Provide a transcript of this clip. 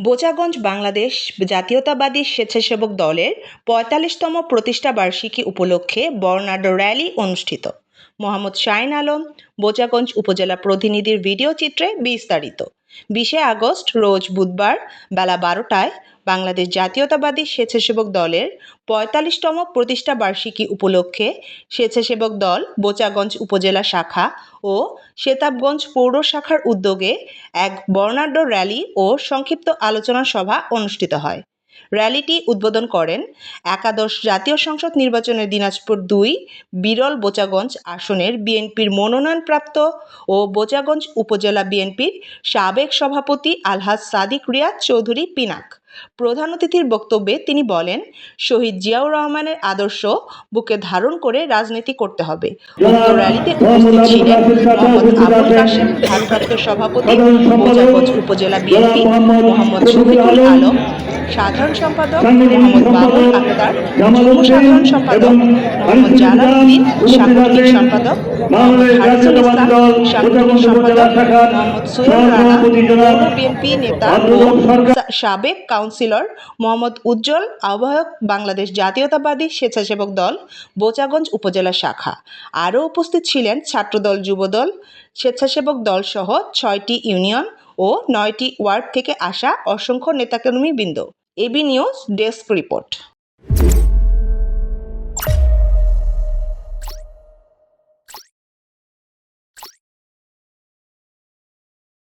বোচাগঞ্জ বাংলাদেশ জাতীয়তাবাদী স্বেচ্ছাসেবক দলের পঁয়তাল্লিশতম প্রতিষ্ঠা বার্ষিকী উপলক্ষে বর্ণাঢ্য র্যালি অনুষ্ঠিত। মোহাম্মদ শাহিন আলম, বোচাগঞ্জ উপজেলা প্রতিনিধির ভিডিও চিত্রে বিস্তারিত। বিশে আগস্ট রোজ বুধবার বেলা বারোটায় বাংলাদেশ জাতীয়তাবাদী স্বেচ্ছাসেবক দলের পঁয়তাল্লিশতম প্রতিষ্ঠা বার্ষিকী উপলক্ষে স্বেচ্ছাসেবক দল বোচাগঞ্জ উপজেলা শাখা ও সেতাবগঞ্জ পৌর শাখার উদ্যোগে এক বর্ণাঢ্য র্যালি ও সংক্ষিপ্ত আলোচনা সভা অনুষ্ঠিত হয়। র্যালিটি উদ্বোধন করেন একাদশ জাতীয় সংসদ নির্বাচনের দিনাজপুর দুই, বিরল বোচাগঞ্জ আসনের বিএনপির মনোনয়নপ্রাপ্ত ও বোচাগঞ্জ উপজেলা বিএনপির সাবেক সভাপতি আলহাজ সাদিক রিয়াদ চৌধুরী পিনাক। প্রধান অতিথির বক্তব্যে তিনি বলেন শহীদ জিয়াউর রহমানের আদর্শ বুকে ধারণ করে রাজনীতি করতে হবে। উক্ত র্যালিতে উপস্থিত ছিলেন মোহাম্মদ আবুল কাশেম ভারপ্রাপ্ত সভাপতি উপজেলা বিএনপি মোহাম্মদ শফিকুল আলম সাধারণ সম্পাদক মোহাম্মদ বাবুল আক্তার যুগ্ম সাধারণ সম্পাদক মোহাম্মদ জালাল উদ্দিন সাংগঠনিক সম্পাদক মোহাম্মদ হারিসুল ইসলাম সাংগঠনিক সম্পাদক মোহাম্মদ সোহেল রানা বিএনপি নেতা ও সাবেক কাউন্সিলর মোহাম্মদ উজ্জ্বল, আহ্বায়ক বাংলাদেশ জাতীয়তাবাদী স্বেচ্ছাসেবক দল, বোচাগঞ্জ উপজেলা শাখা। আরও উপস্থিত ছিলেন ছাত্রদল যুবদল, স্বেচ্ছাসেবক দল সহ ছয়টি ইউনিয়ন ও নয়টি ওয়ার্ড থেকে আসা অসংখ্য নেতাকর্মীবৃন্দ। AB news desk report.